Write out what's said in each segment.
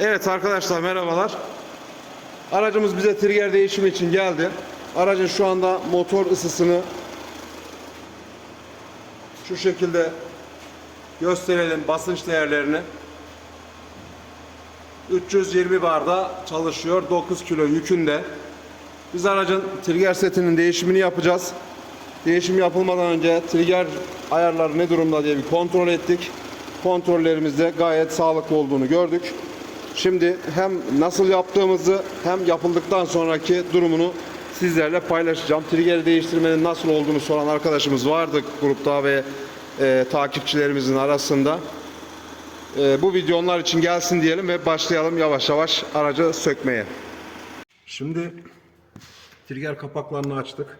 Evet arkadaşlar merhabalar. Aracımız bize trigger değişimi için geldi. Aracın şu anda motor ısısını şu şekilde gösterelim basınç değerlerini. 320 barda çalışıyor 9 kilo yükünde. Biz aracın trigger setinin değişimini yapacağız. Değişim yapılmadan önce trigger ayarları ne durumda diye bir kontrol ettik. Kontrollerimizde gayet sağlıklı olduğunu gördük. Şimdi hem nasıl yaptığımızı hem yapıldıktan sonraki durumunu sizlerle paylaşacağım. Trigger değiştirmenin nasıl olduğunu soran arkadaşımız vardı grupta ve e, takipçilerimizin arasında. E, bu video onlar için gelsin diyelim ve başlayalım yavaş yavaş aracı sökmeye. Şimdi trigger kapaklarını açtık.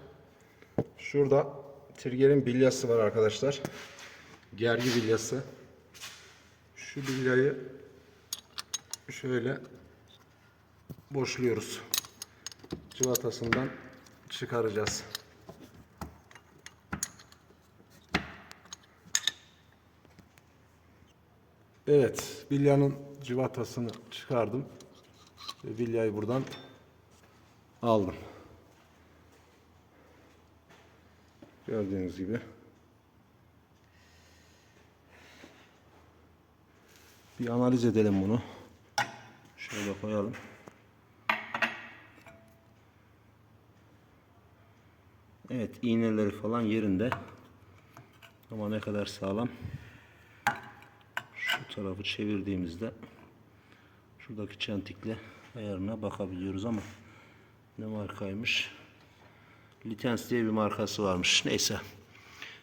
Şurada trigger'in bilyası var arkadaşlar. Gergi bilyası. Şu bilyayı şöyle boşluyoruz. Cıvatasından çıkaracağız. Evet, bilyanın cıvatasını çıkardım. Ve bilyayı buradan aldım. Gördüğünüz gibi. Bir analiz edelim bunu. Şöyle koyalım. Evet iğneleri falan yerinde. Ama ne kadar sağlam. Şu tarafı çevirdiğimizde şuradaki çentikle ayarına bakabiliyoruz ama ne markaymış? Litens diye bir markası varmış. Neyse.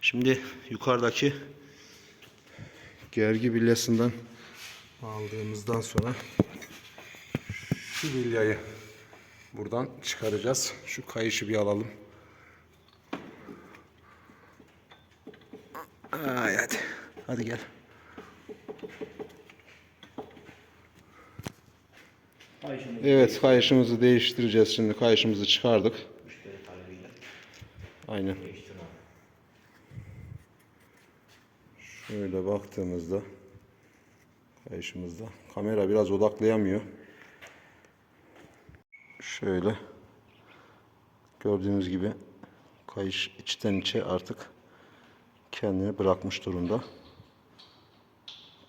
Şimdi yukarıdaki gergi bilyasından aldığımızdan sonra şu bilyayı buradan çıkaracağız. Şu kayışı bir alalım. Ay hadi. Hadi gel. Evet kayışımızı değiştireceğiz şimdi. Kayışımızı çıkardık. Aynen. Şöyle baktığımızda kayışımızda kamera biraz odaklayamıyor. Şöyle gördüğünüz gibi kayış içten içe artık kendini bırakmış durumda.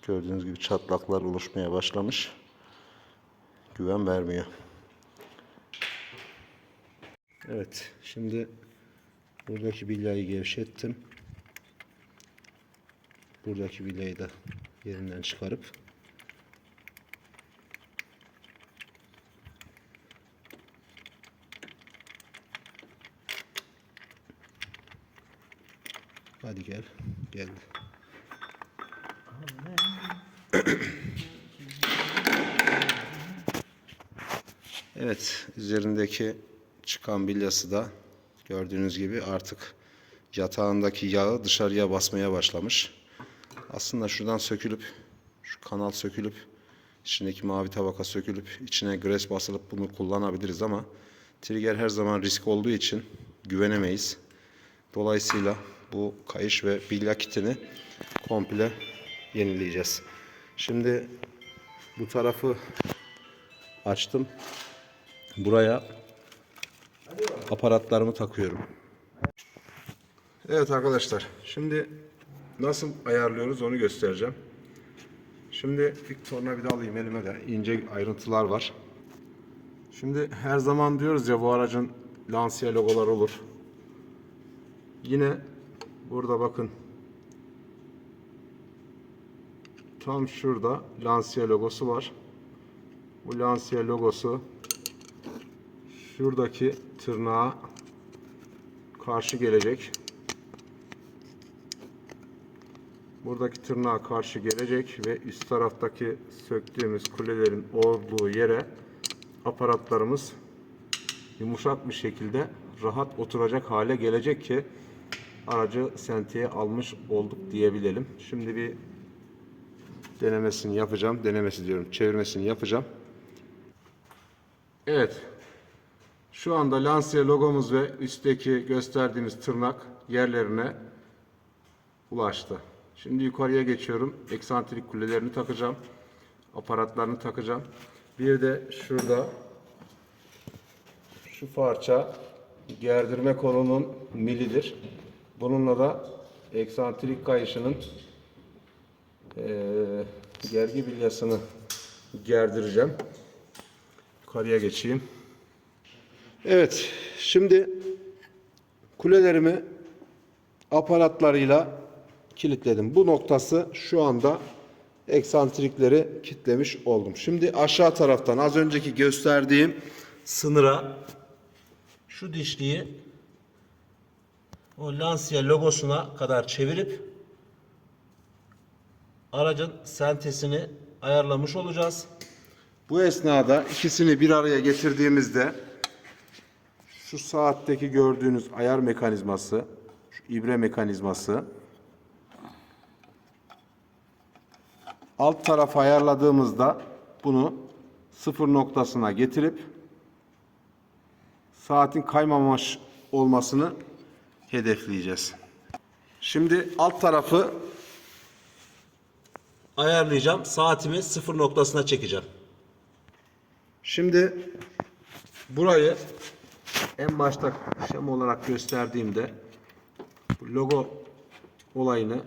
Gördüğünüz gibi çatlaklar oluşmaya başlamış. Güven vermiyor. Evet, şimdi buradaki bilyayı gevşettim. Buradaki bilyayı da yerinden çıkarıp Hadi gel. Geldi. Evet, üzerindeki çıkan bilyası da gördüğünüz gibi artık yatağındaki yağı dışarıya basmaya başlamış. Aslında şuradan sökülüp, şu kanal sökülüp, içindeki mavi tabaka sökülüp, içine gres basılıp bunu kullanabiliriz ama trigger her zaman risk olduğu için güvenemeyiz. Dolayısıyla bu kayış ve bilya kitini komple yenileyeceğiz. Şimdi bu tarafı açtım. Buraya aparatlarımı takıyorum. Evet arkadaşlar. Şimdi nasıl ayarlıyoruz onu göstereceğim. Şimdi ilk tornavida alayım elime de. ince ayrıntılar var. Şimdi her zaman diyoruz ya bu aracın Lancia logolar olur. Yine burada bakın. Tam şurada Lancia logosu var. Bu Lancia logosu şuradaki tırnağa karşı gelecek. Buradaki tırnağa karşı gelecek ve üst taraftaki söktüğümüz kulelerin olduğu yere aparatlarımız yumuşak bir şekilde rahat oturacak hale gelecek ki aracı sentiye almış olduk diyebilelim. Şimdi bir denemesini yapacağım. Denemesi diyorum. Çevirmesini yapacağım. Evet. Şu anda Lancia logomuz ve üstteki gösterdiğimiz tırnak yerlerine ulaştı. Şimdi yukarıya geçiyorum. Eksantrik kulelerini takacağım. aparatlarını takacağım. Bir de şurada şu parça gerdirme kolunun milidir. Bununla da eksantrik kayışının eee, gergi bilyasını gerdireceğim. Yukarıya geçeyim. Evet, şimdi kulelerimi aparatlarıyla kilitledim. Bu noktası şu anda eksantrikleri kilitlemiş oldum. Şimdi aşağı taraftan az önceki gösterdiğim sınıra şu dişliği o Lancia logosuna kadar çevirip aracın sentesini ayarlamış olacağız. Bu esnada ikisini bir araya getirdiğimizde şu saatteki gördüğünüz ayar mekanizması, şu ibre mekanizması alt tarafı ayarladığımızda bunu sıfır noktasına getirip saatin kaymamış olmasını hedefleyeceğiz. Şimdi alt tarafı ayarlayacağım. Saatimi sıfır noktasına çekeceğim. Şimdi burayı en başta şema olarak gösterdiğimde bu logo olayını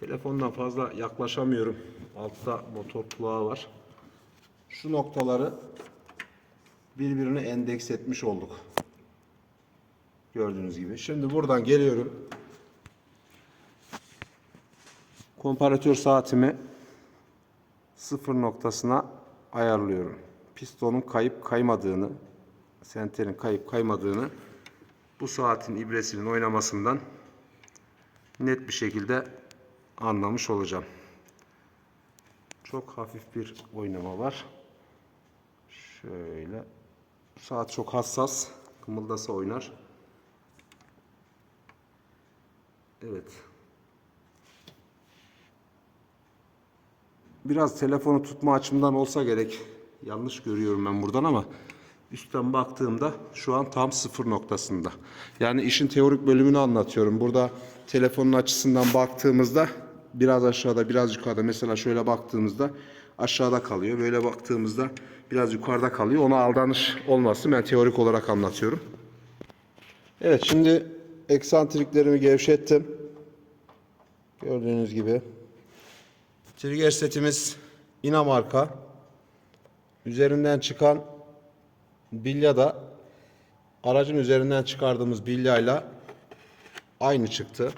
telefondan fazla yaklaşamıyorum. Altta motor kulağı var. Şu noktaları birbirine endeks etmiş olduk. Gördüğünüz gibi. Şimdi buradan geliyorum. Komparatör saatimi sıfır noktasına ayarlıyorum. Pistonun kayıp kaymadığını, senterin kayıp kaymadığını bu saatin ibresinin oynamasından net bir şekilde anlamış olacağım. Çok hafif bir oynama var. Şöyle. Saat çok hassas. Kımıldasa oynar. Evet. Biraz telefonu tutma açımdan olsa gerek. Yanlış görüyorum ben buradan ama üstten baktığımda şu an tam sıfır noktasında. Yani işin teorik bölümünü anlatıyorum. Burada telefonun açısından baktığımızda biraz aşağıda biraz yukarıda mesela şöyle baktığımızda aşağıda kalıyor. Böyle baktığımızda biraz yukarıda kalıyor. Ona aldanış olmasın. Ben teorik olarak anlatıyorum. Evet şimdi eksantriklerimi gevşettim. Gördüğünüz gibi. Trigger setimiz ina marka. Üzerinden çıkan bilya da aracın üzerinden çıkardığımız bilyayla aynı çıktı.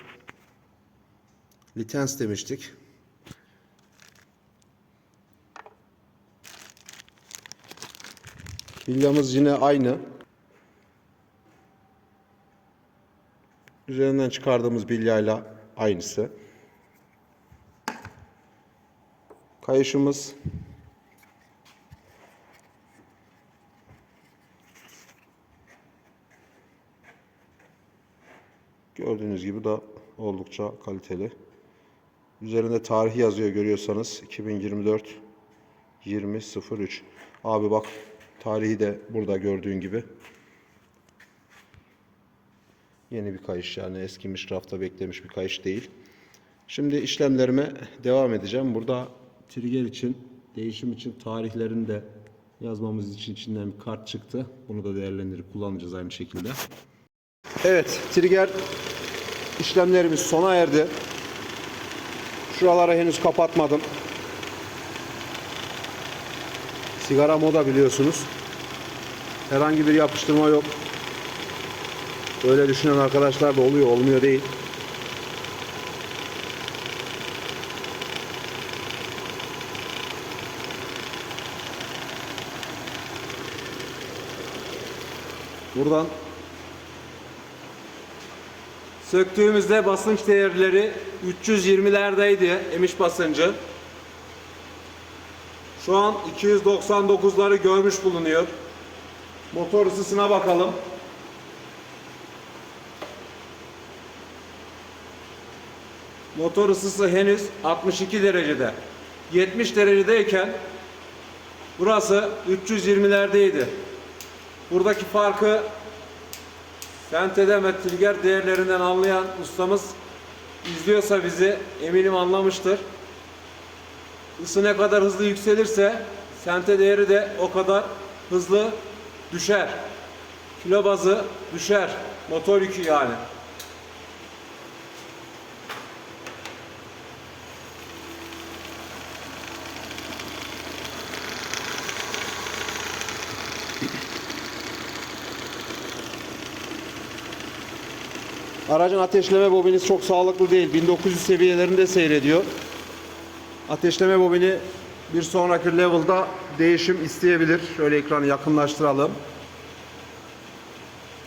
Litens demiştik. Bilyamız yine aynı. Üzerinden çıkardığımız bilyayla aynısı. Kayışımız gördüğünüz gibi da oldukça kaliteli. Üzerinde tarih yazıyor görüyorsanız 2024 2003. Abi bak tarihi de burada gördüğün gibi. Yeni bir kayış yani eskimiş rafta beklemiş bir kayış değil. Şimdi işlemlerime devam edeceğim. Burada trigger için, değişim için tarihlerini de yazmamız için içinden bir kart çıktı. Bunu da değerlendirip kullanacağız aynı şekilde. Evet, trigger işlemlerimiz sona erdi. Şuraları henüz kapatmadım. Sigara moda biliyorsunuz. Herhangi bir yapıştırma yok. Öyle düşünen arkadaşlar da oluyor, olmuyor değil. Buradan söktüğümüzde basınç değerleri 320'lerdeydi emiş basıncı. Şu an 299'ları görmüş bulunuyor. Motor ısısına bakalım. Motor ısısı henüz 62 derecede. 70 derecedeyken burası 320'lerdeydi. Buradaki farkı Sentede ve trigger değerlerinden anlayan ustamız izliyorsa bizi eminim anlamıştır. ısı ne kadar hızlı yükselirse sente değeri de o kadar hızlı düşer. Kilo bazı düşer. Motor yükü yani. Aracın ateşleme bobini çok sağlıklı değil. 1900 seviyelerinde seyrediyor. Ateşleme bobini bir sonraki level'da değişim isteyebilir. Şöyle ekranı yakınlaştıralım.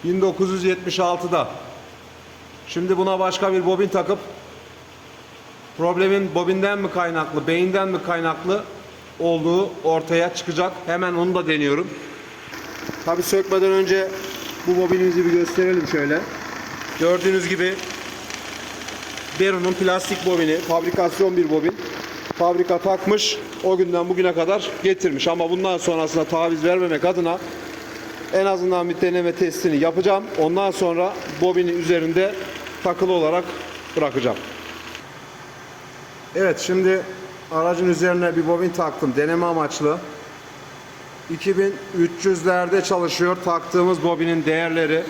1976'da. Şimdi buna başka bir bobin takıp problemin bobinden mi kaynaklı, beyinden mi kaynaklı olduğu ortaya çıkacak. Hemen onu da deniyorum. Tabi sökmeden önce bu bobinimizi bir gösterelim şöyle. Gördüğünüz gibi Beru'nun plastik bobini, fabrikasyon bir bobin. Fabrika takmış, o günden bugüne kadar getirmiş. Ama bundan sonrasında taviz vermemek adına en azından bir deneme testini yapacağım. Ondan sonra bobini üzerinde takılı olarak bırakacağım. Evet şimdi aracın üzerine bir bobin taktım deneme amaçlı. 2300'lerde çalışıyor taktığımız bobinin değerleri.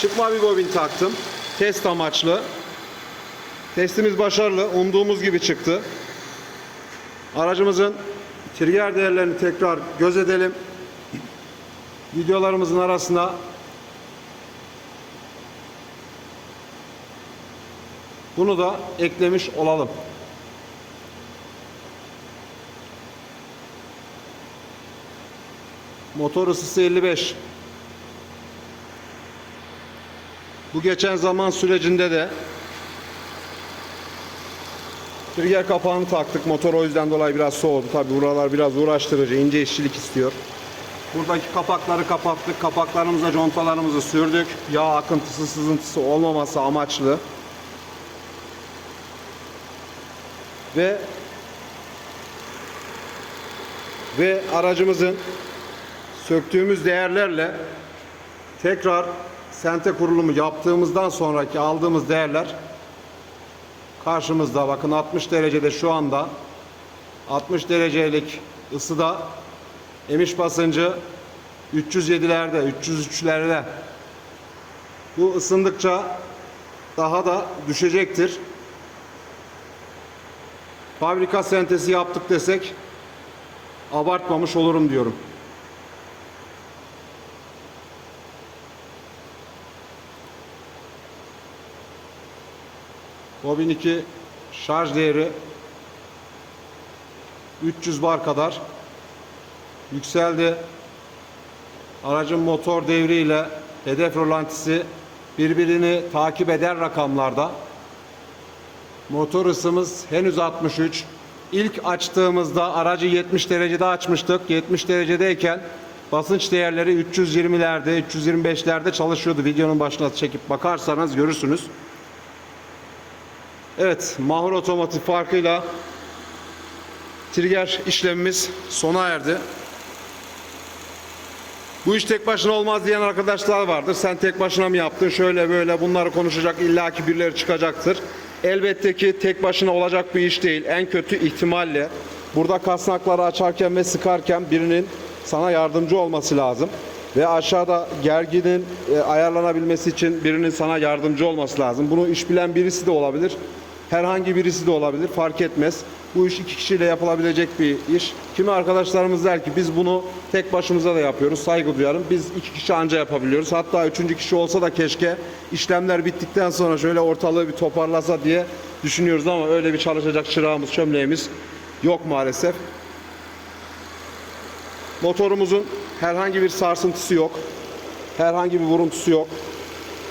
Çıkma bir bobin taktım. Test amaçlı. Testimiz başarılı. Umduğumuz gibi çıktı. Aracımızın trigger değerlerini tekrar göz edelim. Videolarımızın arasına bunu da eklemiş olalım. Motor ısısı 55. Bu geçen zaman sürecinde de trigger kapağını taktık. Motor o yüzden dolayı biraz soğudu. Tabi buralar biraz uğraştırıcı, ince işçilik istiyor. Buradaki kapakları kapattık. Kapaklarımıza contalarımızı sürdük. Yağ akıntısı, sızıntısı olmaması amaçlı. Ve ve aracımızın söktüğümüz değerlerle tekrar sente kurulumu yaptığımızdan sonraki aldığımız değerler karşımızda. Bakın 60 derecede şu anda 60 derecelik ısıda emiş basıncı 307'lerde, 303'lerde. Bu ısındıkça daha da düşecektir. Fabrika sentezi yaptık desek abartmamış olurum diyorum. Bobin 2 şarj değeri 300 bar kadar yükseldi. Aracın motor devriyle hedef rolantisi birbirini takip eder rakamlarda. Motor ısımız henüz 63. İlk açtığımızda aracı 70 derecede açmıştık. 70 derecedeyken basınç değerleri 320'lerde, 325'lerde çalışıyordu. Videonun başına çekip bakarsanız görürsünüz. Evet, Mahur Otomotiv farkıyla trigger işlemimiz sona erdi. Bu iş tek başına olmaz diyen arkadaşlar vardır. Sen tek başına mı yaptın? Şöyle böyle bunları konuşacak illaki birileri çıkacaktır. Elbette ki tek başına olacak bir iş değil. En kötü ihtimalle burada kasnakları açarken ve sıkarken birinin sana yardımcı olması lazım. Ve aşağıda gerginin e, ayarlanabilmesi için birinin sana yardımcı olması lazım. Bunu iş bilen birisi de olabilir. Herhangi birisi de olabilir. Fark etmez. Bu iş iki kişiyle yapılabilecek bir iş. Kimi arkadaşlarımız der ki biz bunu tek başımıza da yapıyoruz. Saygı duyarım. Biz iki kişi anca yapabiliyoruz. Hatta üçüncü kişi olsa da keşke işlemler bittikten sonra şöyle ortalığı bir toparlasa diye düşünüyoruz ama öyle bir çalışacak çırağımız, çömleğimiz yok maalesef. Motorumuzun herhangi bir sarsıntısı yok. Herhangi bir vuruntusu yok.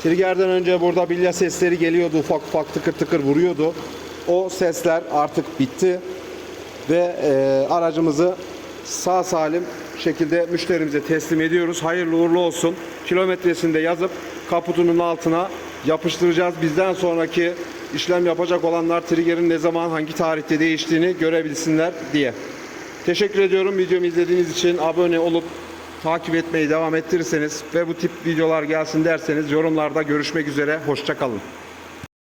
Trigger'den önce burada bilya sesleri geliyordu. Ufak ufak tıkır tıkır vuruyordu. O sesler artık bitti. Ve e, aracımızı sağ salim şekilde müşterimize teslim ediyoruz. Hayırlı uğurlu olsun. Kilometresini de yazıp kaputunun altına yapıştıracağız. Bizden sonraki işlem yapacak olanlar triggerin ne zaman hangi tarihte değiştiğini görebilsinler diye. Teşekkür ediyorum videomu izlediğiniz için. Abone olup takip etmeyi devam ettirirseniz ve bu tip videolar gelsin derseniz yorumlarda görüşmek üzere. Hoşçakalın.